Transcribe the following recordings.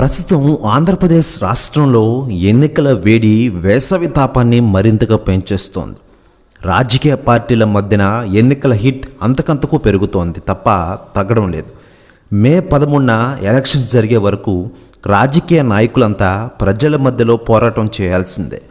ప్రస్తుతం ఆంధ్రప్రదేశ్ రాష్ట్రంలో ఎన్నికల వేడి వేసవి తాపాన్ని మరింతగా పెంచేస్తోంది. రాజకీయ పార్టీల మధ్యన ఎన్నికల హిట్ అంతకంతకు పెరుగుతోంది తప్ప తగ్గడం లేదు. మే పదమూడున ఎలక్షన్స్ జరిగే వరకు రాజకీయ నాయకులంతా ప్రజల మధ్యలో పోరాటం చేయాల్సిందే.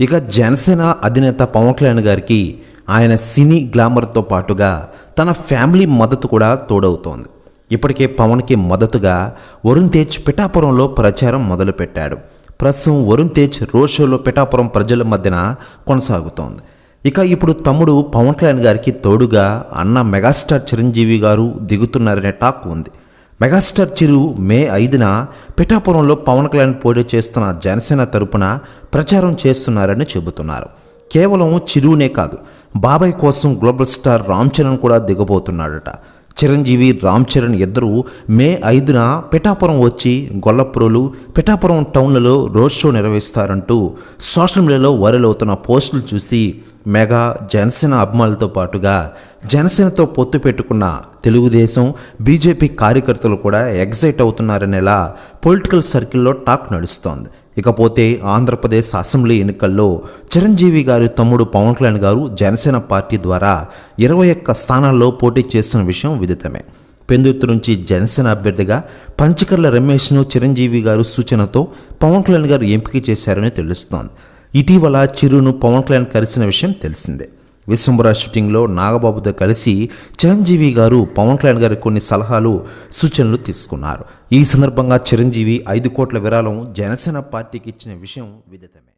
ఇక జనసేన అధినేత పవన్ కళ్యాణ్ గారికి ఆయన సినీ గ్లామర్తో పాటుగా తన ఫ్యామిలీ మద్దతు కూడా తోడవుతోంది. ఇప్పటికే పవన్కి మద్దతుగా వరుణ్ తేజ్ పిఠాపురంలో ప్రచారం మొదలుపెట్టాడు. ప్రస్తుతం వరుణ్ తేజ్ రోడ్ షోలో పిఠాపురం ప్రజల మధ్యన కొనసాగుతోంది. ఇక ఇప్పుడు తమ్ముడు పవన్ కళ్యాణ్ గారికి తోడుగా అన్న మెగాస్టార్ చిరంజీవి గారు దిగుతున్నారనే టాక్ ఉంది. మెగాస్టార్ చిరు మే ఐదున పిఠాపురంలో పవన్ కళ్యాణ్ పోటీ చేస్తున్న జనసేన తరపున ప్రచారం చేస్తున్నారని చెబుతున్నారు. కేవలం చిరునే కాదు బాబాయ్ కోసం గ్లోబల్ స్టార్ రామ్ చరణ్ కూడా దిగబోతున్నాడట. చిరంజీవి రామ్ చరణ్ ఇద్దరు మే ఐదున పిఠాపురం వచ్చి గొల్లప్రోలు పిఠాపురం టౌన్లలో రోడ్ షో నిర్వహిస్తారంటూ సోషల్ మీడియాలో వైరల్ అవుతున్న పోస్టులు చూసి మెగా జనసేన అభిమానులతో పాటుగా జనసేనతో పొత్తు పెట్టుకున్న తెలుగుదేశం బీజేపీ కార్యకర్తలు కూడా ఎగ్జైట్ అవుతున్నారనేలా పొలిటికల్ సర్కిల్లో టాక్ నడుస్తోంది. ఇకపోతే ఆంధ్రప్రదేశ్ అసెంబ్లీ ఎన్నికల్లో చిరంజీవి గారి తమ్ముడు పవన్ కళ్యాణ్ గారు జనసేన పార్టీ ద్వారా ఇరవై ఒక్క స్థానాల్లో పోటీ చేస్తున్న విషయం విదితమే. పెందుర్తి నుంచి జనసేన అభ్యర్థిగా పంచకర్ల రమేష్ను చిరంజీవి గారు సూచనతో పవన్ కళ్యాణ్ గారు ఎంపిక చేశారని తెలుస్తోంది. ఇటీవల చిరును పవన్ కళ్యాణ్ కలిసిన విషయం తెలిసిందే. విశ్వంబర షూటింగ్లో నాగబాబుతో కలిసి చిరంజీవి గారు పవన్ కళ్యాణ్ గారి కొన్ని సలహాలు సూచనలు తీసుకున్నారు. ఈ సందర్భంగా చిరంజీవి ఐదు కోట్ల విరాళం జనసేన పార్టీకి ఇచ్చిన విషయం విదితమే.